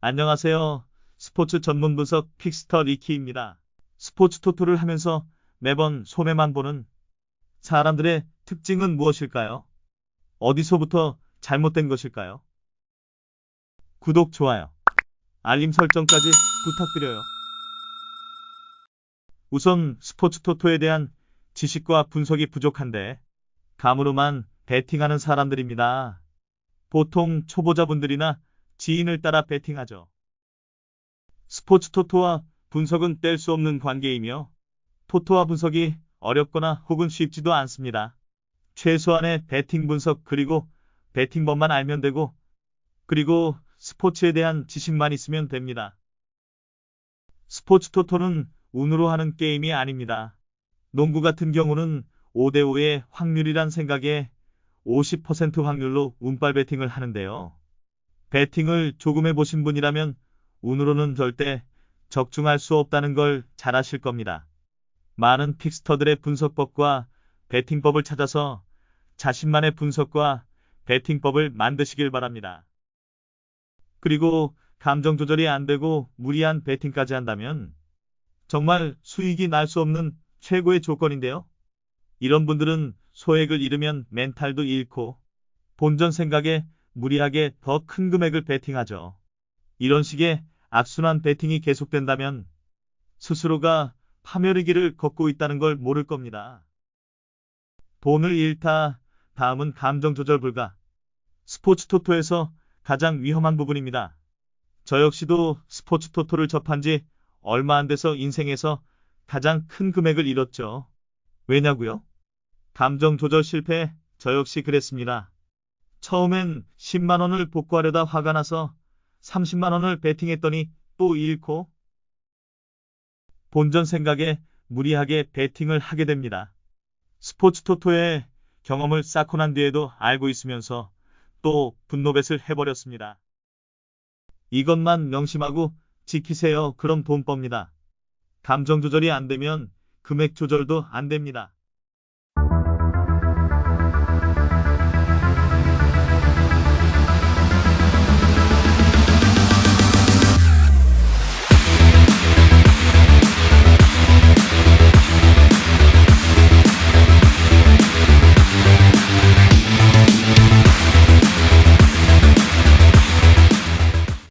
안녕하세요. 스포츠 전문 분석 픽스터 리키입니다. 스포츠 토토를 하면서 매번 손해만 보는 사람들의 특징은 무엇일까요? 어디서부터 잘못된 것일까요? 구독, 좋아요, 알림 설정까지 부탁드려요. 우선 스포츠 토토에 대한 지식과 분석이 부족한데 감으로만 베팅하는 사람들입니다. 보통 초보자분들이나 지인을 따라 베팅하죠. 스포츠 토토와 분석은 뗄 수 없는 관계이며 토토와 분석이 어렵거나 혹은 쉽지도 않습니다. 최소한의 베팅 분석 그리고 베팅법만 알면 되고 그리고 스포츠에 대한 지식만 있으면 됩니다. 스포츠 토토는 운으로 하는 게임이 아닙니다. 농구 같은 경우는 5대5의 확률이란 생각에 50% 확률로 운빨 베팅을 하는데요. 베팅을 조금 해보신 분이라면 운으로는 절대 적중할 수 없다는 걸 잘 아실 겁니다. 많은 픽스터들의 분석법과 베팅법을 찾아서 자신만의 분석과 베팅법을 만드시길 바랍니다. 그리고 감정 조절이 안 되고 무리한 베팅까지 한다면 정말 수익이 날 수 없는 최고의 조건인데요. 이런 분들은 소액을 잃으면 멘탈도 잃고 본전 생각에 무리하게 더 큰 금액을 베팅하죠. 이런 식의 악순환 베팅이 계속된다면 스스로가 파멸의 길을 걷고 있다는 걸 모를 겁니다. 돈을 잃다. 다음은 감정 조절 불가. 스포츠 토토에서 가장 위험한 부분입니다. 저 역시도 스포츠 토토를 접한 지 얼마 안 돼서 인생에서 가장 큰 금액을 잃었죠. 왜냐고요? 감정 조절 실패, 저 역시 그랬습니다. 처음엔 10만 원을 복구하려다 화가 나서 30만 원을 베팅했더니 또 잃고 본전 생각에 무리하게 베팅을 하게 됩니다. 스포츠 토토의 경험을 쌓고 난 뒤에도 알고 있으면서 또 분노뱃을 해버렸습니다. 이것만 명심하고 지키세요. 그럼 돈 멉니다. 감정 조절이 안 되면 금액 조절도 안 됩니다.